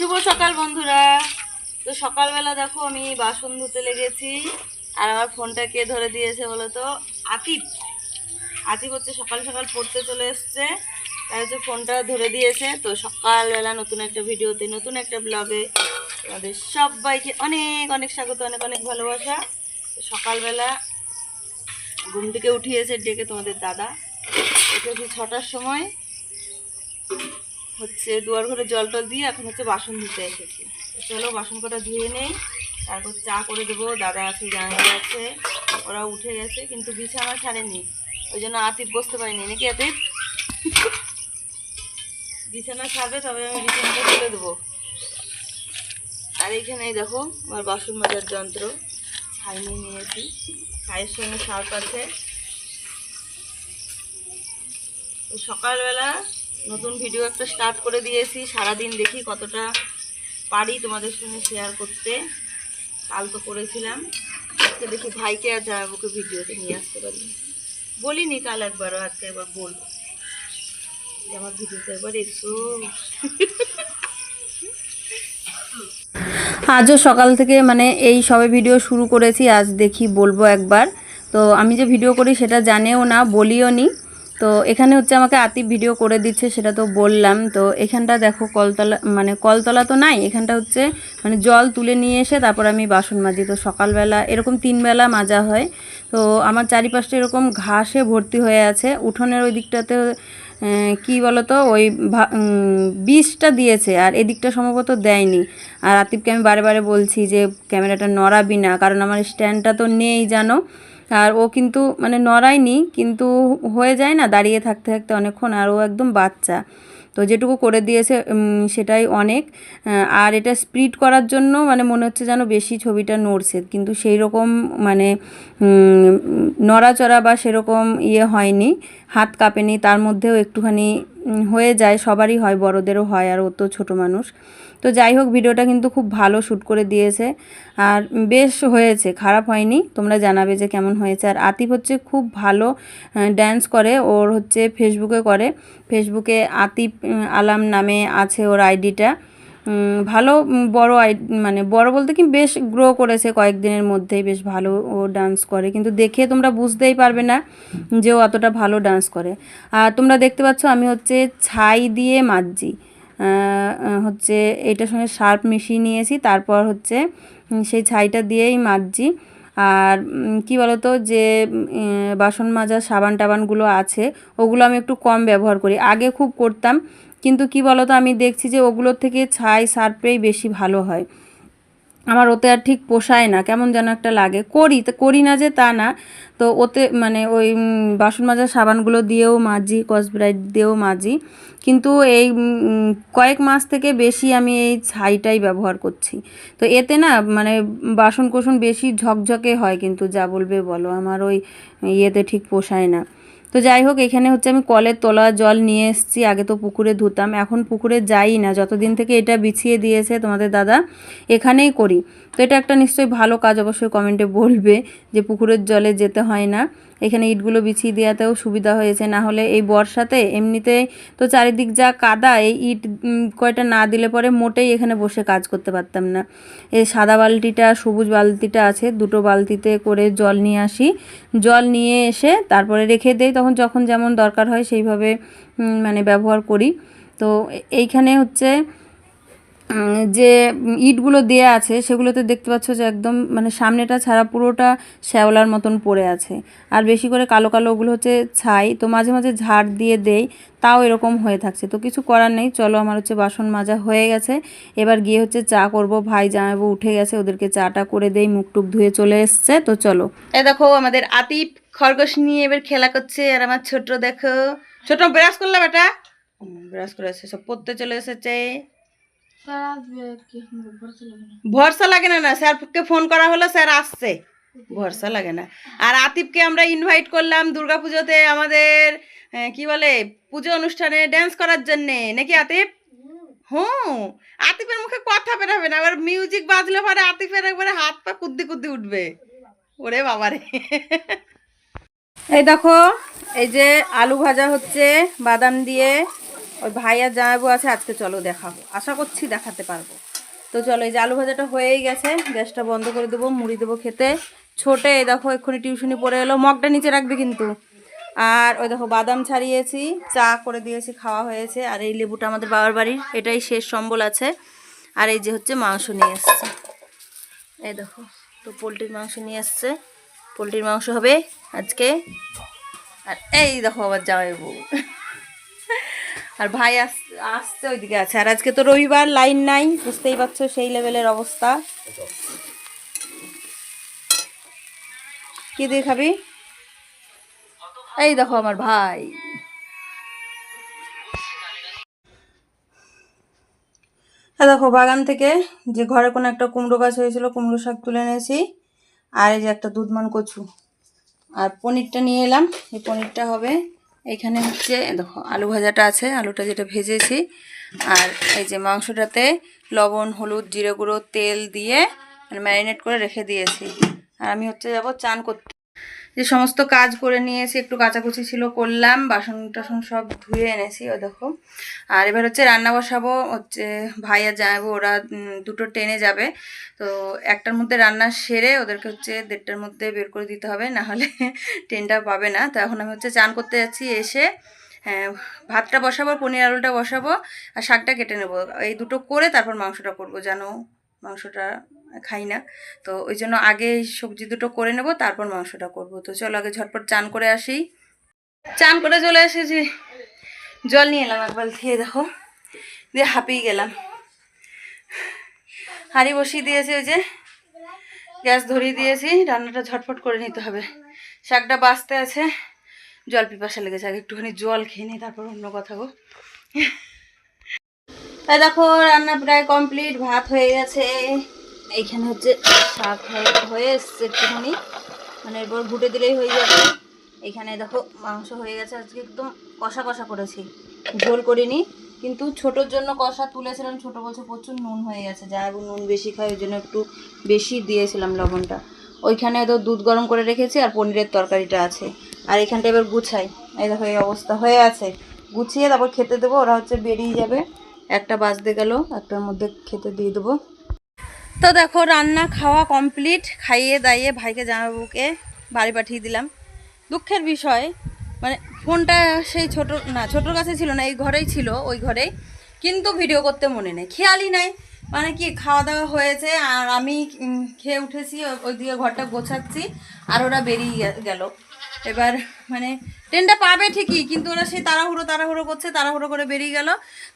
শুভ সকাল বন্ধুরা। তো সকালবেলা দেখো আমি বাসন ধুতে লেগেছি, আর আমার ফোনটা কে ধরে দিয়েছে বলো তো আতিফ। আতিফ হচ্ছে সকাল সকাল পড়তে চলে এসছে, তাই হচ্ছে ফোনটা ধরে দিয়েছে। তো সকালবেলা নতুন একটা ভিডিওতে, নতুন একটা ব্লগে তোমাদের সবাইকে অনেক অনেক স্বাগত, অনেক অনেক ভালোবাসা। সকালবেলা ঘুম থেকে উঠিয়েছে ডেকে তোমাদের দাদা। উঠেছি ছটার সময়। হচ্ছে দুয়ার ঘরে জল টল দিয়ে এখন হচ্ছে বাসন ধুতে এসেছি। চলো বাসন কটা ধুয়ে নেই, তারপর চা করে দেবো, দাদা আছে জানাই আছে ওরা উঠে গেছে, কিন্তু বিছানা ছাড়েনি। ওই জন্য আতিফ বসতে পারিনি। নাকি আতিফ? বিছানা ছাড়বে, তবে আমি বিছানাটা তুলে দেবো। আর এইখানে দেখো, আমার বাসন মাজার যন্ত্র ছাই নিয়ে নিয়েছি। ছাইয়ের সঙ্গে সার্ফ আছে। সকালবেলা নতুন ভিডিও একটা স্টার্ট করে দিয়েছি। সারাদিন দেখি কতটা পারি তোমাদের সঙ্গে শেয়ার করতে। কাল তো করেছিলাম। আজকে দেখি ভাইকে আর জামাইবুকে ভিডিওতে নিয়ে আসতে পারি। বলিনি কাল একবারও, আজকে একবার বলব। যে আমার ভিডিওতে একবার এসো। আজও সকাল থেকে মানে এই সবে ভিডিও শুরু করেছি, আজ দেখি বলব একবার। তো আমি যে ভিডিও করি সেটা জানেও না, বলিও নি। তো এখানে হচ্ছে আমাকে আতিফ ভিডিও করে দিচ্ছে সেটা তো বললাম। তো এখানটা দেখো কলতলা মানে কলতলা তো নাই এখানটা হচ্ছে মানে জল তুলে নিয়ে এসে তারপর আমি বাসন মাজি। তো সকালবেলা এরকম তিনবেলা মাজা হয়। তো আমার চারিপাশটা এরকম ঘাসে ভর্তি হয়ে আছে। উঠোনের ওই দিকটাতে কি বলতো ওই উম, দিয়েছে আর এদিকটা সম্ভবত দেয়নি। আর আতিফকে আমি বারে বারে বলছি যে ক্যামেরাটা নড়াবি না কারণ আমার স্ট্যান্ডটা তো নেই জানো? আর ও কিন্তু মানে নড়ায়নি, কিন্তু হয়ে যায় না দাঁড়িয়ে থাকতে থাকতে অনেকক্ষণ, আর ও একদম বাচ্চা। তো যেটুকু করে দিয়েছে সেটাই অনেক। আর এটা স্প্রিড করার জন্য মানে মনে হচ্ছে যেন বেশি ছবিটা নড়ছে, কিন্তু সেই রকম মানে নড়াচড়া বা সেরকম ইয়ে হয়নি, হাত কাঁপেনি, তার মধ্যেও একটুখানি হয়ে যায়, সবারই হয়, বড়দেরও হয়, আর ও তো ছোটো মানুষ। তো যাই হোক ভিডিওটা কিন্তু খুব ভালো শ্যুট করে দিয়েছে। আর বেশ হয়েছে খারাপ হয়নি। তোমরা জানাবে যে কেমন হয়েছে। আর আতিফ হচ্ছে খুব ভালো ড্যান্স করে। ওর হচ্ছে ফেসবুকে করে। ফেসবুকে আতিফ আলাম নামে আছে ওর আইডিটা ভালো বড় আই মানে বড় বলতে কি বেশ গ্রো করেছে কয়েকদিনের মধ্যেই। বেশ ভালো ও ডান্স করে। কিন্তু দেখে তোমরা বুঝতেই পারবে না যে ও অতটা ভালো ডান্স করে। আর তোমরা দেখতে পাচ্ছ আমি হচ্ছে ছাই দিয়ে আহ, হচ্ছে এটার সঙ্গে শার্প মিশিয়ে নিয়েছি, তারপর হচ্ছে সেই ছাইটা দিয়েই মাজছি আর কি বলতো, যে বাসন মাজার সাবান টাবানগুলো আছে, ওগুলো আমি একটু কম ব্যবহার করি। আগে খুব করতাম, কিন্তু কি বলতো, আমি দেখছি যে ওগুলোর থেকে ছাই, সার্পেই বেশি ভালো হয়। আমার ওতে আর ঠিক পোষায় না, কেমন যেন একটা লাগে। করি, তো করি না যে তা না। তো ওতে মানে ওই বাসন মাজার সাবানগুলো দিয়েও মাজি, কসব্রাইট দিয়েও মাজি। কিন্তু এই কয়েক মাস থেকে বেশি আমি এই ছাইটাই ব্যবহার করছি। তো এতে না মানে বাসন কোসন বেশি ঝকঝকে হয় কিন্তু, যা বলবে বলো। আমার ওই ইয়েতে ঠিক পোষায় না। তো যাই হোক, এখানে হচ্ছে আমি কলের তোলা জল নিয়ে এসেছি। আগে তো পুকুরে ধুতাম, এখন পুকুরে যাই না। যতদিন থেকে এটা বিছিয়ে দিয়েছে তোমাদের দাদা, এখানেই করি। তো এটা একটা নিশ্চয়ই ভালো কাজ অবশ্যই কমেন্টে বলবে যে পুকুরের জলে যেতে হয় না। এখানে ইটগুলো বিছিয়ে দেওয়াতেও সুবিধা হয়েছে। না হলে এই বর্ষাতে এমনিতে তো চারিদিক যা কাদা, এই ইট কয়টা না দিলে পরে মোটেই এখানে বসে কাজ করতে পারতাম না। এই সাদা বালতিটা, সবুজ বালতিটা আছে, দুটো বালতিতে করে জল নিয়ে আসি। জল নিয়ে এসে তারপরে রেখে দেই, তখন যখন যেমন দরকার হয় সেইভাবে মানে ব্যবহার করি। তো এইখানে হচ্ছে যে ইটগুলো দেয়া আছে সেগুলোতে দেখতে পাচ্ছ যে একদম মানে সামনেটা ছাড়া পুরোটা শ্যাওলার মতন পড়ে আছে। আর বেশি করে কালো কালো ওগুলো হচ্ছে ছাই তো মাঝে মাঝে ঝাড় দিয়ে দেই তাও এরকম হয়ে থাকছে। তো কিছু করার নেই চলো আমার হচ্ছে বাসন মাজা হয়ে গেছে। এবার গিয়ে হচ্ছে চা করব ভাই জামাইবু উঠে গেছে ওদেরকে চাটা করে দেই মুখ টুক ধুয়ে চলে এসছে তো চলো। এ দেখো আমাদের আতিফ খরগোশ নিয়ে এবার খেলা করছে আর আমার ছোট দেখো। ছোট ব্রাশ করলাম বেটা? ব্রাশ করে এসে সব পড়তে চলে এসেছে। ভরসা লাগে না। না স্যারকে ফোন করা হলো স্যার আসছে। ভরসা লাগে না। আর আতিফকে আমরা ইনভাইট করলাম দুর্গাপুজোতে আমাদের আহ, কি বলে পুজো অনুষ্ঠানে ড্যান্স করার জন্যে। নাকি আতিফ? হুম। আতিফের মুখে কথা বেরোবে না। আবার মিউজিক বাজলে পরে আতিফের একবারে হাত পা কুদ্দি কুদ্দি উঠবে। ওরে বাবারে এই দেখো এই যে আলু ভাজা হচ্ছে বাদাম দিয়ে ওই ভাই আর আছে, আজকে চলো দেখাবো। আশা করছি দেখাতে পারব। তো চলো, এই যে আলু ভাজাটা হয়েই গেছে, গ্যাসটা বন্ধ করে দেবো, মুড়ি দেবো খেতে। ছোটে, এই দেখো, এক্ষুনি টিউশনি পড়ে এলো, মগটা নিচে রাখবে কিন্তু। আর ওই দেখো, বাদাম ছাড়িয়েছি, চা করে দিয়েছি, খাওয়া হয়েছে। আর এই লেবুটা আমাদের বাবার বাড়ির, এটাই শেষ সম্বল আছে। আর এই যে হচ্ছে মাংস নিয়ে এসছে। এই দেখো, তো পোলট্রির মাংস নিয়ে এসছে। পোলট্রির মাংস হবে আজকে। আর এই দেখো আবার জামাই বউ আর ভাই আস- আসছে ওইদিকে আছে। আর আজকে তো রবিবার, লাইন নাই, বুঝতেই পারছ সেই লেভেলের অবস্থা। কি দিয়ে খাবি? এই দেখো আমার ভাই। হ্যাঁ দেখো বাগান থেকে যে ঘরে কোনো একটা কুমড়ো গাছ হয়েছিল, কুমড়ো শাক তুলে এনেছি। আর এই যে একটা দুধমান কচু। আর পনিরটা নিয়ে এলাম, এই পনিরটা হবে এখানে হচ্ছে, দেখো, আলু ভাজাটা আছে, আলুটা যেটা ভেজেছি। আর এই যে মাংসটাতে লবণ, হলুদ, জিরে গুঁড়ো, তেল দিয়ে মানে ম্যারিনেট করে রেখে দিয়েছি। আর আমি হচ্ছে যাব চান করতে। যে সমস্ত কাজ করে নিয়েছি একটু কাচাকুচি ছিল করলাম বাসন টাসন সব ধুয়ে এনেছি ও দেখো। আর এবার হচ্ছে রান্না বসাবো হচ্ছে ভাইয়া যাব ওরা দুটো ট্রেনে যাবে। তো একটার মধ্যে রান্না সেরে ওদেরকে হচ্ছে দেড়টার মধ্যে বের করে দিতে হবে না হলে ট্রেনটা পাবে না। তো এখন আমি হচ্ছে চান করতে যাচ্ছি এসে হ্যাঁ, ভাতটা বসাবো পনির আলুটা বসাবো আর শাকটা কেটে নেব। এই দুটো করে তারপর মাংসটা করব জানো মাংসটা খাই না। তো ওই জন্য আগে সবজি দুটো করে নেব, তারপর মাংসটা করব। তো চলো আগে ঝটপট চান করে আসি। চান করে চলে এসেছি। জল নিয়ে এলাম একবার, খেয়ে দেখো। দিয়ে হাঁপিয়ে গেলাম। হাঁড়ি বসিয়ে দিয়েছি ওই যে, গ্যাস ধরিয়ে দিয়েছি। রান্নাটা ঝটফট করে নিতে হবে। শাকটা বাঁচতে আছে। জল পিপাসা লেগেছে, আগে একটুখানি জল খেয়ে নিই, তারপর অন্য কথা গো। তাই দেখো, রান্না প্রায় কমপ্লিট, ভাত হয়ে গেছে। এইখানে হচ্ছে শাক হয়ে- এসছে একটুখানি। মানে এরপর ঘুটে দিলেই হয়ে যাবে। এইখানে দেখো মাংস হয়ে গেছে। আজকে একদম কষা কষা করেছি। ঝোল করিনি, কিন্তু ছোটোর জন্য কষা তুলেছিলাম। ছোটো বলছে প্রচুর নুন হয়ে গেছে। যা নুন বেশি খায় ওই জন্য একটু বেশি দিয়েছিলাম লবণটা। ওইখানে তো দুধ গরম করে রেখেছি আর পনিরের তরকারিটা আছে। আর এখানটা এবার গুছাই। এই দেখো, এই অবস্থা হয়ে আছে। গুছিয়ে তারপর খেতে দেবো। ওরা হচ্ছে বেরিয়ে যাবে। একটা বাজতে গেল। একটার মধ্যে খেতে দিয়ে দেবো। তো দেখো, রান্না খাওয়া কমপ্লিট খাইয়ে দাইয়ে ভাইকে জামাইবাবুকে বাড়ি পাঠিয়ে দিলাম। দুঃখের বিষয় মানে ফোনটা সেই ছোট, না, ছোটোর কাছে ছিল না, এই ঘরেই ছিল, ওই ঘরেই। কিন্তু ভিডিও করতে মনে নেই, খেয়ালই নাই। মানে কি, খাওয়া দাওয়া হয়েছে, আর আমি খেয়ে উঠেছি, ও- ওইদিকে ঘরটা গোছাচ্ছি, আর ওরা বেরিয়ে গেল। এবার মানে ট্রেনটা পাবে ঠিকই, কিন্তু ওরা সেই তাড়াহুড়ো তাড়াহুড়ো করছে, তাড়াহুড়ো করে বেরিয়ে গেল।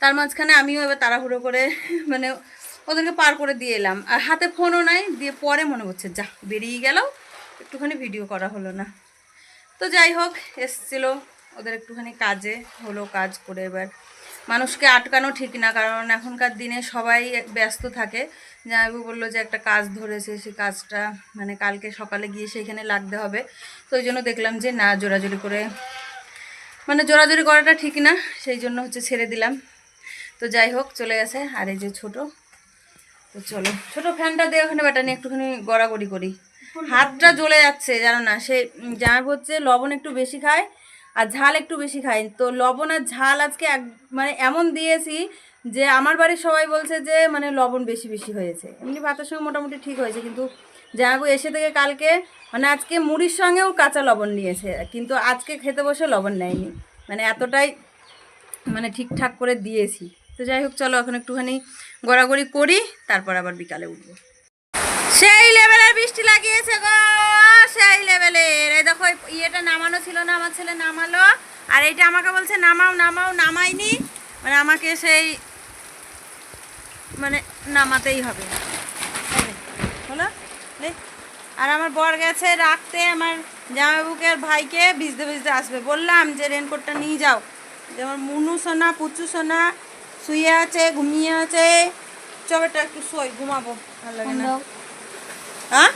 তার মাঝখানে আমিও এবার তাড়াহুড়ো করে মানে ওদেরকে পার করে দিয়ে এলাম। আর হাতে ফোনও নাই, দিয়ে পরে মনে হচ্ছে, যা, বেরিয়ে গেল একটুখানি ভিডিও করা হলো না। তো যাই হোক, এসছিল ওদের একটুখানি কাজে, হলো কাজ করে এবার। মানুষকে আটকানো ঠিক না, কারণ এখনকার দিনে সবাই ব্যস্ত থাকে। জামাইবু বলল যে, একটা কাজ ধরেছে সেই কাজটা মানে কালকে সকালে গিয়ে সেখানে লাগতে হবে। তো ওই জন্য দেখলাম যে, না, জোরাজোরি করে মানে জোরাজোরি করাটা ঠিক না, সেই জন্য হচ্ছে ছেড়ে দিলাম। তো যাই হোক, চলে গেছে। আর এই যে ছোট তো চলো। ছোট ফ্যানটা দিয়ে ওখানে বেটা নিয়ে একটুখানি গড়াগড়ি করি। হাতটা জ্বলে যাচ্ছে, জানো না? সে জামাই হচ্ছে লবণ একটু বেশি খায় আর ঝাল একটু বেশি খায়। তো লবণ আর ঝাল আজকে এক মানে এমন দিয়েছি যে আমার বাড়ির সবাই বলছে যে মানে লবণ বেশি বেশি হয়েছে। এমনি ভাতের সঙ্গে মোটামুটি ঠিক হয়েছে, কিন্তু জামাইবু এসে থেকে কালকে মানে আজকে মুড়ির সঙ্গেও কাঁচা লবণ নিয়েছে, কিন্তু আজকে খেতে বসে লবণ নেয়নি। মানে এতটাই মানে ঠিকঠাক করে দিয়েছি। তো যাই হোক, চলো এখন একটুখানি গড়াগড়ি করি, তারপর আবার বিকালে উঠবো। সেই লেভেলের বৃষ্টি লাগিয়েছে গো, সেই লেভেলের এই দেখো ইয়েটা নামানো ছিল না, আমার ছেলে নামালো। আর এইটা আমাকে বলছে, নামাও নামাও, নামাইনি। মানে আমাকে সেই মানে নামাতেই হবে। হলো। আর আমার বর গেছে রাখতে, আমার জামাইবুকে আর ভাইকে ভিজতে ভিজতে আসবে। বললাম যে রেনকোটটা নিয়ে যাও। যেমন মুনু সোনা, পুচু সোনা শুয়ে আছে ঘুমিয়ে আছে। চবেটা একটু শোই ঘুমাবো। ভালো লাগে না। হ্যাঁ?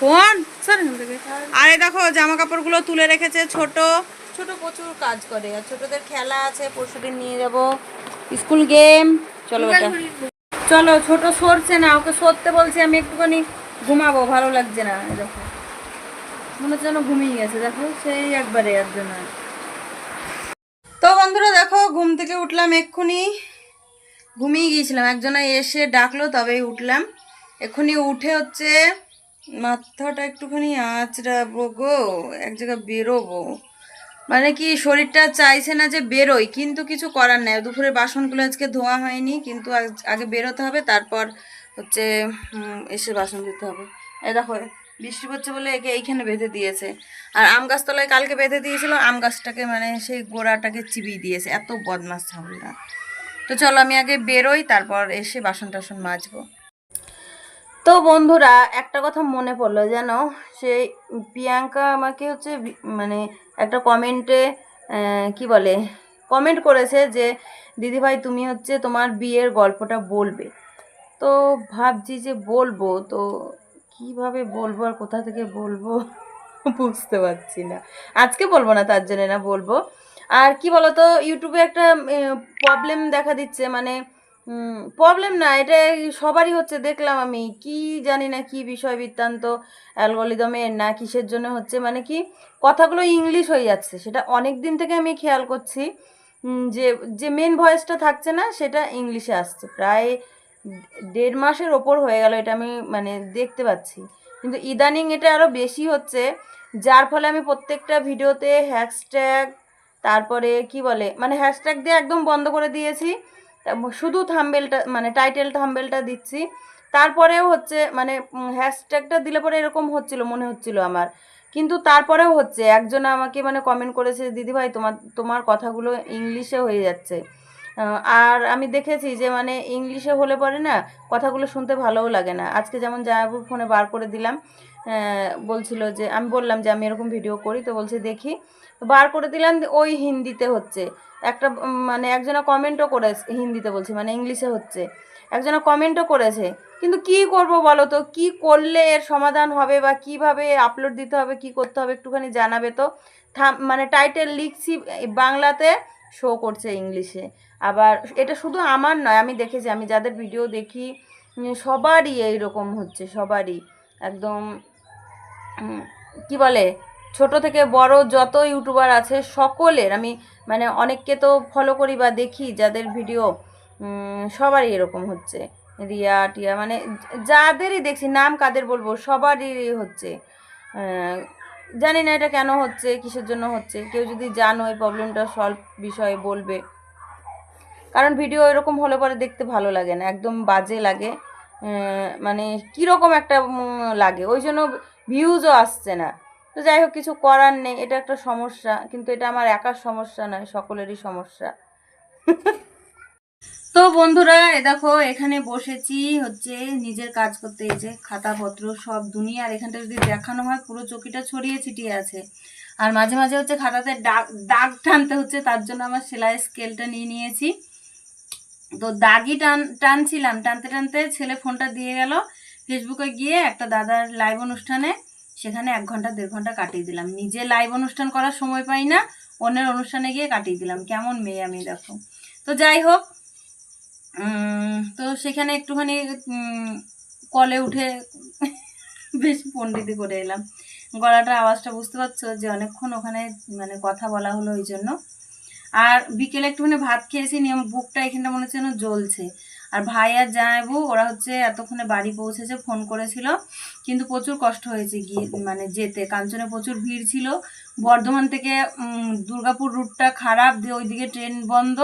ফোন স্যার আরে দেখো জামা কাপড়গুলো তুলে রেখেছে ছোট। ছোট প্রচুর কাজ করে আর ছোটদের খেলা আছে পরশুদিন নিয়ে যাব। School game. চলো চলো ছোট সরছে না ওকে সরতে বলছি আমি একটুখানি ঘুমাবো ভালো লাগছে না। দেখো। মনে হচ্ছে যেন ঘুমিয়ে গেছে দেখো সেই একবারে একজন আর। তো বন্ধুরা দেখো, ঘুম থেকে উঠলাম এক্ষুনি। ঘুমিয়ে গিয়েছিলাম। একজনা এসে ডাকলো, তবেই উঠলাম। এক্ষুনি উঠে হচ্ছে মাথাটা একটুখানি আঁচড়াবো গো, এক জায়গায় বেরোবো। মানে কি, শরীরটা চাইছে না যে বেরোই, কিন্তু কিছু করার নেই। দুপুরে বাসনগুলো আজকে ধোয়া হয়নি, কিন্তু আগে বেরোতে হবে, তারপর হচ্ছে এসে বাসন ধুতে হবে। এ দেখো বৃষ্টি পড়ছে বলে একে এইখানে বেঁধে দিয়েছে। আর আম গাছতলায় কালকে বেঁধে দিয়েছিল, আম গাছটাকে মানে সেই গোড়াটাকে চিবিয়ে দিয়েছে। এত বদমাস ছাগলটা তো চলো আমি আগে বেরোই, তারপর এসে বাসন টাসন মাজবো। তো বন্ধুরা, একটা কথা মনে পড়ল যেন সেই প্রিয়াঙ্কা আমাকে হচ্ছে মানে একটা কমেন্টে কি বলে, কমেন্ট করেছে যে দিদিভাই তুমি হচ্ছে তোমার বিয়ের গল্পটা বলবে। তো ভাবছি যে বলব, তো কীভাবে বলব আর কোথা থেকে বলব? বুঝতে পারছি না। আজকে বলব না, তার জন্য না বলব। আর কি বলতো, ইউটিউবে একটা প্রবলেম দেখা দিচ্ছে। মানে প্রবলেম না, এটা সবারই হচ্ছে। দেখলাম আমি, কি জানি না কি বিষয় বৃত্তান্ত অ্যালগোলিদমের না কিসের জন্য হচ্ছে। মানে কি, কথাগুলো ইংলিশ হয়ে যাচ্ছে। সেটা অনেক দিন থেকে আমি খেয়াল করছি যে যে মেন ভয়েসটা থাকছে না, সেটা ইংলিশে আসছে। প্রায় দেড় মাসের ওপর হয়ে গেল এটা আমি মানে দেখতে পাচ্ছি। কিন্তু ইদানিং এটা আরও বেশি হচ্ছে, যার ফলে আমি প্রত্যেকটা ভিডিওতে হ্যাশট্যাগ তারপরে কি বলে মানে হ্যাশট্যাগ দিয়ে একদম বন্ধ করে দিয়েছি। শুধু থাম্বেলটা মানে টাইটেল থাম্বেলটা দিচ্ছি। তারপরেও হচ্ছে মানে হ্যাশট্যাগটা দিলে পরে এরকম হচ্ছিল, মনে হচ্ছিল আমার। কিন্তু তারপরেও হচ্ছে, একজন আমাকে মানে কমেন্ট করেছে, দিদিভাই, তোমার তোমার কথাগুলো ইংলিশে হয়ে যাচ্ছে। আর আমি দেখেছি যে মানে ইংলিশে হলে পরে না কথাগুলো শুনতে ভালোও লাগে না। আজকে যেমন জায়াবুর ফোনে বার করে দিলাম বলছিল যে, আমি বললাম যে, আমি এরকম ভিডিও করি, তো বলছে দেখি। বার করে দিলাম, ওই হিন্দিতে হচ্ছে। একটা মানে একজনা কমেন্টও করে হিন্দিতে বলছে মানে ইংলিশে হচ্ছে। একজনা কমেন্টও করেছে, কিন্তু কি করব বলো তো? কি করলে এর সমাধান হবে বা কীভাবে আপলোড দিতে হবে, কি করতে হবে একটুখানি জানাবে তো? থাম মানে টাইটেল লিখছি বাংলাতে শো করছে ইংলিশে আবার এটা শুধু আমার নয়, আমি দেখেছি, আমি যাদের ভিডিও দেখি সবারই এইরকম হচ্ছে, সবারই। একদম কি বলে, ছোট থেকে বড় যত ইউটিউবার আছে, সকলের, আমি মানে অনেককে তো ফলো করি বা দেখি যাদের ভিডিও সবারই এরকম হচ্ছে। রিয়া, টিয়া মানে যাদেরই দেখছি, নাম কাদের বলব, সবারই হচ্ছে। জানি না এটা কেন হচ্ছে, কিসের জন্য হচ্ছে। কেউ যদি জানো এই প্রবলেমটা সলভ বিষয়ে বলবে। কারণ ভিডিও এরকম হলে পরে দেখতে ভালো লাগে না, একদম বাজে লাগে। মানে কীরকম একটা লাগে। ওই জন্য ভিউজও আসছে না। তো যাই হোক, কিছু করার নেই। এটা একটা সমস্যা, কিন্তু এটা আমার একার সমস্যা নয়, সকলেরই সমস্যা। তো বন্ধুরা, এ দেখো, এখানে বসেছি হচ্ছে নিজের কাজ করতে। যে খাতাপত্র সব দুনিয়ার এখানটা যদি দেখানো হয়, পুরো চকিটা ছড়িয়ে ছিটিয়ে আছে। আর মাঝে মাঝে হচ্ছে খাতাতে দাগ দাগ টানতে হচ্ছে, তার জন্য আমার সেলাই স্কেলটা নিয়ে নিয়েছি। তো দাগই টান, টানছিলাম, টানতে টানতে ছেলে ফোনটা দিয়ে গেল ফেসবুকে গিয়ে একটা দাদার লাইভ অনুষ্ঠানে। সেখানে এক ঘণ্টা, দেড় ঘণ্টা কাটিয়ে দিলাম। নিজে লাইভ অনুষ্ঠান করার সময় পাই না, অন্যের অনুষ্ঠানে গিয়ে কাটিয়ে দিলাম। কেমন মেয়ে আমি, দেখো। তো যাই হোক তো সেখানে একটুখানি কলে উঠে বেশি পণ্ডিতি করে এলাম। গলাটার আওয়াজটা বুঝতে পারছ যে অনেকক্ষণ ওখানে মানে কথা বলা হলো ওই জন্য। আর বিকেলে একটুখানি ভাত খেয়েছি নিয়ম বুকটা এখানটা মনে হচ্ছে যেন জ্বলছে। আর ভাই আর জানাব ওরা হচ্ছে এতক্ষণে বাড়ি পৌঁছেছে, ফোন করেছিল। কিন্তু প্রচুর কষ্ট হয়েছে গিয়ে মানে যেতে। কাঞ্চনে প্রচুর ভিড় ছিল। বর্ধমান থেকে দুর্গাপুর রুটটা খারাপ, দিয়ে ওইদিকে ট্রেন বন্ধ।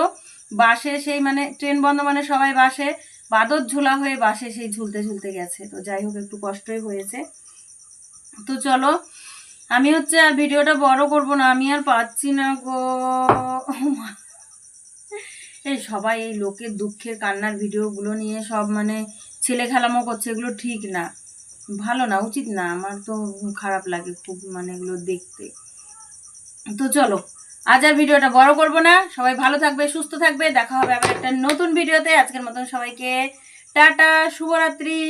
বাসে সেই মানে ট্রেন বন্ধ মানে সবাই বাসে, বাদর ঝোলা হয়ে বাসে সেই ঝুলতে ঝুলতে গেছে। তো যাই হোক, একটু কষ্টই হয়েছে। তো চলো, আমি হচ্ছে আর ভিডিওটা বড় করব না, আমি আর পাচ্ছি না গো। এই সবাই এই লোকের দুঃখের কান্নার ভিডিওগুলো নিয়ে সব মানে ছেলে খেলামো করছে, এগুলো ঠিক না। ভালো না, উচিত না, আমার তো খারাপ লাগে খুব মানে এগুলো দেখতে। তো চলো আজ আর ভিডিওটা বড় করব না। সবাই ভালো থাকবে, সুস্থ থাকবে। দেখা হবে আবার একটা নতুন ভিডিওতে। আজকের মতন সবাইকে টাটা, শুভরাত্রি।